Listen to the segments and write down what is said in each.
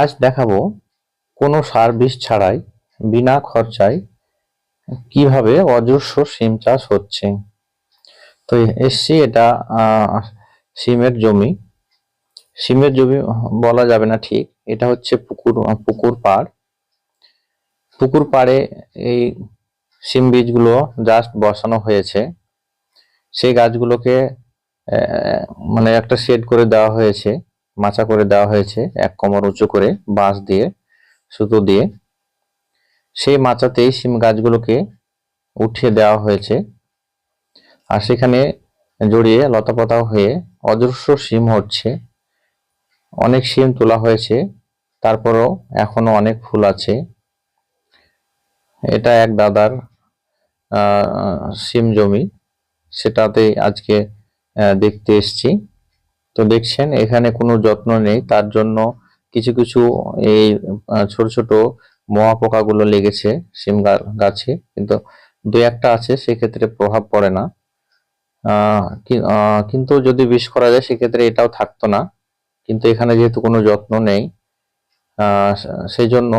আজ দেখাবো কোনো সার বিষ ছাড়াই, বিনা খরচায় কীভাবে অজস্র সিম চাষ হচ্ছে। তো এসছি এটা সিমের জমি। সিমের জমি বলা যাবে না ঠিক, এটা হচ্ছে পুকুর পুকুর পাড়। পুকুর পাড়ে এই সিম বীজগুলো জাস্ট বসানো হয়েছে। সেই গাছগুলোকে মানে একটা শেড করে দেওয়া হয়েছে। মাচা করে দেওয়া হয়েছে, এক কোমর উঁচু করে বাঁশ দিয়ে, সুতো দিয়ে। সেই মাচাতেই সিম গাছগুলোকে উঠিয়ে দেওয়া হয়েছে আর সেখানে জড়িয়ে লতাপাতা হয়ে অজস্র সিম হচ্ছে। অনেক শিম তোলা হয়েছে, তারপরও এখনও অনেক ফুল আছে। এটা এক দাদার সিম জমি সেটাতেই আজকে দেখতে এসছি। তো দেখছেন, এখানে কোনো যত্ন নেই। তার জন্য কিছু কিছু এই ছোট ছোট মহা পোকাগুলো লেগেছে সিম গাছে। কিন্তু দু একটা আছে, সেক্ষেত্রে প্রভাব পড়ে না। কিন্তু যদি বিষ করা যায়, সেক্ষেত্রে এটাও থাকতো না। কিন্তু এখানে যেহেতু কোনো যত্ন নেই সেই জন্য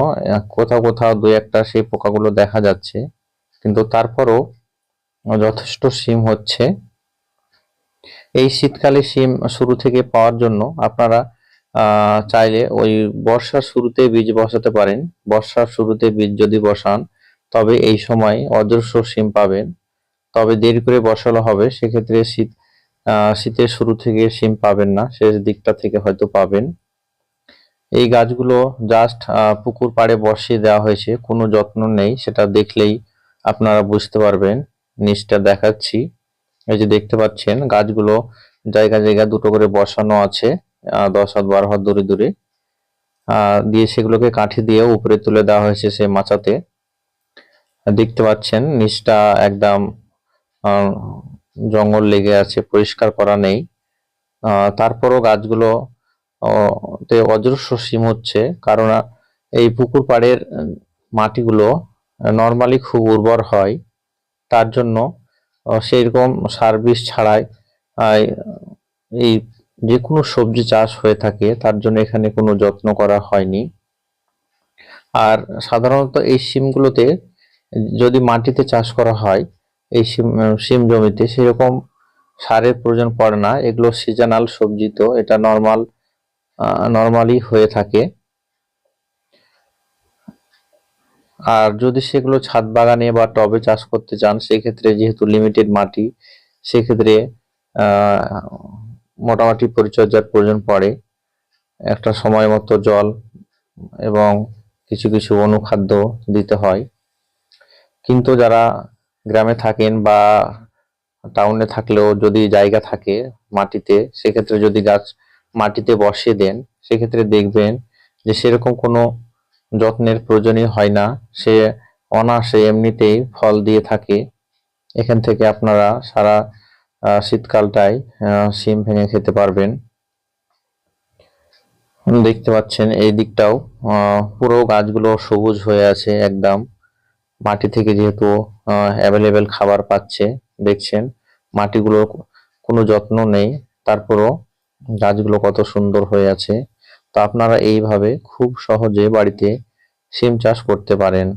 কোথাও কোথাও দু একটা সেই পোকাগুলো দেখা যাচ্ছে। কিন্তু তারপরও যথেষ্ট সিম হচ্ছে। এই শীতকালে সিম শুরু থেকে পাওয়ার জন্য আপনারা চাইলে ওই বর্ষার শুরুতে বীজ বসাতে পারেন। বর্ষার শুরুতে বীজ যদি বসান, তবে এই সময় অজস্র সিম পাবেন। তবে দেরি করে বসানো হবে, সেক্ষেত্রে শীত শীতের শুরু থেকে সিম পাবেন না, শেষ দিকটা থেকে হয়তো পাবেন। এই গাছগুলো জাস্ট পুকুর পাড়ে বসিয়ে দেওয়া হয়েছে, কোনো যত্ন নেই, সেটা দেখলেই আপনারা বুঝতে পারবেন। নিচটা দেখাচ্ছি। এই যে দেখতে পাচ্ছেন, গাছগুলো জায়গা জায়গা দুটো করে বসানো আছে দশ হাত, বারো হাত দূরে দূরে। দিয়ে সেগুলোকে কাঠি দিয়ে উপরে তুলে দেওয়া হয়েছে সে মাচাতে। দেখতে পাচ্ছেন, নিচটা একদম জঙ্গল লেগে আছে, পরিষ্কার করা নেই। তারপরও গাছগুলো, তে অজস্র সিম হচ্ছে, কারণ এই পুকুর পাড়ের মাটিগুলো নর্মালি খুব উর্বর হয়। তার জন্য সেইরকম সার বিষ ছাড়াই এই যে কোনো সবজি চাষ হয়ে থাকে, তার জন্য এখানে কোনো যত্ন করা হয়নি। আর সাধারণত এই সিমগুলোতে যদি মাটিতে চাষ করা হয়, এই সিম সিম জমিতে সেরকম সারের প্রয়োজন পড়ে না। এগুলো সিজনাল সবজি তো, এটা নর্মাল নর্মালি হয়ে থাকে। আর যদি সেগুলো ছাদ বাগানে বা টবে চাষ করতে চান, সেক্ষেত্রে যেহেতু লিমিটেড মাটি, সেক্ষেত্রে মোটামুটি পরিচর্যার প্রয়োজন পড়ে। একটা সময় মতো জল এবং কিছু কিছু অনুখাদ্য দিতে হয়। কিন্তু যারা গ্রামে থাকেন বা টাউনে থাকলেও যদি জায়গা থাকে মাটিতে, সেক্ষেত্রে যদি গাছ মাটিতে বসিয়ে দেন, সেক্ষেত্রে দেখবেন যে সেরকম কোনো যত্নের প্রয়োজনই হয় না। সে অনায়াসে এমনিতেই ফল দিয়ে থাকে। এখান থেকে আপনারা সারা শীতকালটায় শিম ভেঙে খেতে পারবেন। দেখতে পাচ্ছেন এই দিকটাও পুরো গাছগুলো সবুজ হয়ে আছে একদম। মাটি থেকে যেহেতু অ্যাভেলেবেল খাবার পাচ্ছে, দেখছেন? মাটিগুলো কোনো যত্ন নেই। তারপরও গাছগুলো কত সুন্দর হয়ে আছে। তো আপনারা এইভাবে খুব সহজে বাড়িতে সিম চাষ করতে পারেন।